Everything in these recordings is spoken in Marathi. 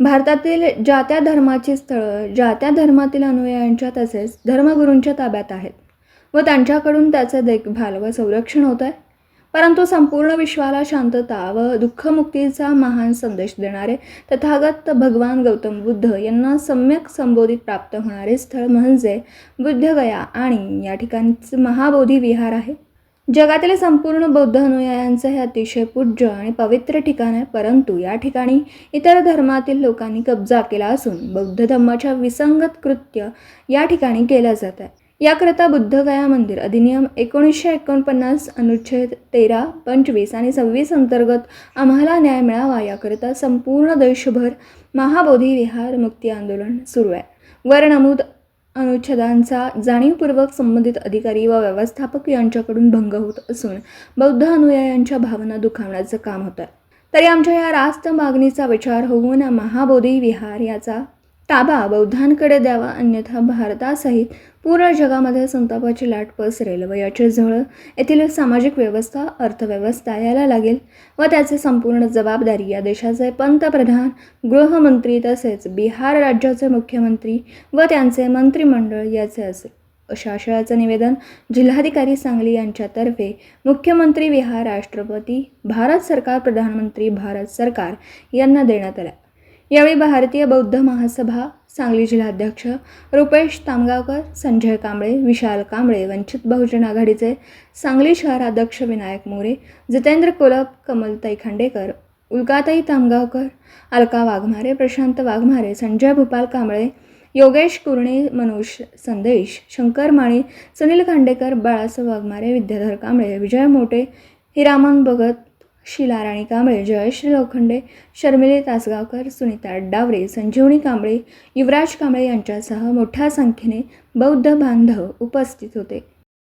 भारतातील ज्या त्या धर्माची स्थळं ज्या त्या धर्मातील अनुयायांच्या तसेच धर्मगुरूंच्या ताब्यात आहेत व त्यांच्याकडून त्याचं देखभाल व संरक्षण होत आहे परंतु संपूर्ण विश्वाला शांतता व दुःखमुक्तीचा महान संदेश देणारे तथागत भगवान गौतम बुद्ध यांना सम्यक संबोधित प्राप्त होणारे स्थळ म्हणजे बुद्धगया आणि या ठिकाणचं महाबोधी विहार आहे. जगातील संपूर्ण बौद्ध अनुयायांचं हे अतिशय पूज्य आणि पवित्र ठिकाण आहे. परंतु या ठिकाणी इतर धर्मातील लोकांनी कब्जा केला असून बौद्ध धर्माच्या विसंगत कृत्य या ठिकाणी केलं जात आहे. याकरता बुद्धगया मंदिर अधिनियम एकोणीसशे एकोणपन्नास अनुच्छेद तेरा पंचवीस आणि सव्वीस अंतर्गत आम्हाला न्याय मिळावा याकरता संपूर्ण देशभर महाबोधी विहार मुक्ती आंदोलन सुरू आहे. वर नमूद अनुच्छेदांचा जाणीवपूर्वक संबंधित अधिकारी व व्यवस्थापक यांच्याकडून भंग होत असून बौद्ध अनुयायांच्या भावना दुखावण्याचं काम होतं. तरी आमच्या या रास्त मागणीचा विचार होऊन महाबोधी विहार याचा ताबा बौद्धांकडे द्यावा अन्यथा भारतासहित पूर्ण जगामध्ये संतापाची लाट पसरेल व याची झळ येथील सामाजिक व्यवस्था अर्थव्यवस्था यायला लागेल व त्याचे संपूर्ण जबाबदारी या देशाचे पंतप्रधान गृहमंत्री तसेच बिहार राज्याचे मुख्यमंत्री व त्यांचे मंत्रिमंडळ याचे असेल अशा आशयाचं निवेदन जिल्हाधिकारी सांगली यांच्यातर्फे मुख्यमंत्री विहार राष्ट्रपती भारत सरकार प्रधानमंत्री भारत सरकार यांना देण्यात आलं. यावेळी भारतीय बौद्ध महासभा सांगली जिल्हाध्यक्ष रुपेश तामगावकर संजय कांबळे विशाल कांबळे वंचित बहुजन आघाडीचे सांगली शहराध्यक्ष विनायक मोरे जितेंद्र कोलप कमलताई खांडेकर उल्काताई तामगावकर अलका वाघमारे प्रशांत वाघमारे संजय भूपाल कांबळे योगेश कुरणे मनोज संदेश शंकर माळी सुनील खांडेकर बाळासाहेब वाघमारे विद्याधर कांबळे विजय मोटे हिरामन भगत शिला राणी कांबळे जयश्री लोखंडे शर्मिली तासगावकर सुनीता डावरे संजीवनी कांबळे युवराज कांबळे यांच्यासह मोठ्या संख्येने बौद्ध बांधव उपस्थित होते.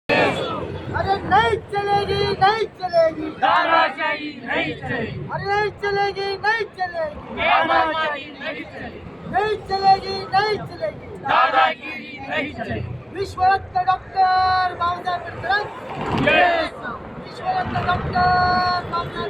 अरे नहीं चलेगी नहीं चलेगी. दादाशाही नहीं चलेगी. अरे नहीं चलेगी नहीं चलेगी. दादाशाही नहीं चलेगी. नहीं चलेगी नहीं चलेगी. दादागिरी नहीं चलेगी. विश्वरत्न डॉक्टर बाबासाहेब आंबेडकर. Yes, विश्वरत्न डॉक्टर बाबासाहेब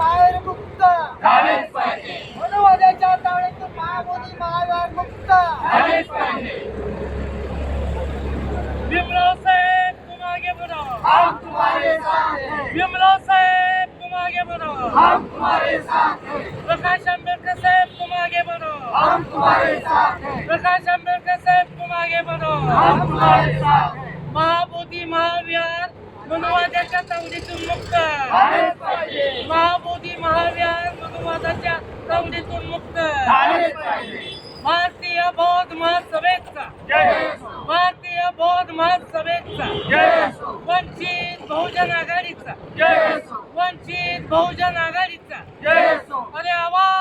बाहेर मुक्त. झालेच पाहिजे. मनुवाद्याच्या तावडीतून महामोदी महाविहार मुक्त. झालेच पाहिजे. भीमराव साहेब तुम आगे बढ़ो हम तुम्हारे साथ हैं. भीमराव साहेब तुम आगे बढ़ो हम तुम्हारे साथ हैं. प्रकाश आंबेडकर साहेब तुम आगे बढ़ो हम तुम्हारे साथ हैं. प्रकाश आंबेडकर साहेब तुम आगे बढ़ो हम तुम्हारे साथ हैं. महाबोधी महाविहार मनुवादाच्या तावडीतून मुक्त. महाबोधी महाविहार मनुवादाच्या तावडीतून मुक्त. भारतीय बौद्ध महासभेचा. भारतीय बौद्ध महासभेचा. वंचित बहुजन आघाडीचा. वंचित बहुजन आघाडीचा. अरे आवाज.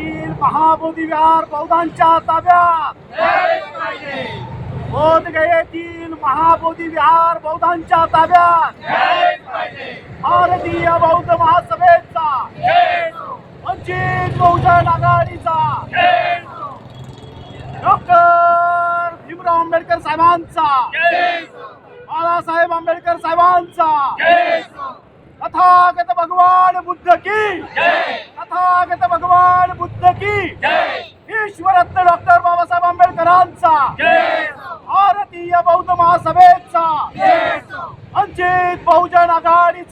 बौद्धगयेतील महाबोधी विहार बौद्धांच्या ताब्यात. बोधगयेतील महाबोधी विहार बौद्धांच्या ताब्यात. भारतीय बौद्ध महासभेचा. वंचित बहुजन आघाडीचा. डॉक्टर भीमराव आंबेडकर साहेबांचा. बाळासाहेब आंबेडकर साहेबांचा. तथागत भगवान बुद्ध की. तथागत भगवान की ईश्वरत्न डॉक्टर बाबासाहेब आंबेडकरांचा. भारतीय बौद्ध महासभेचा. वंचित बहुजन आघाडी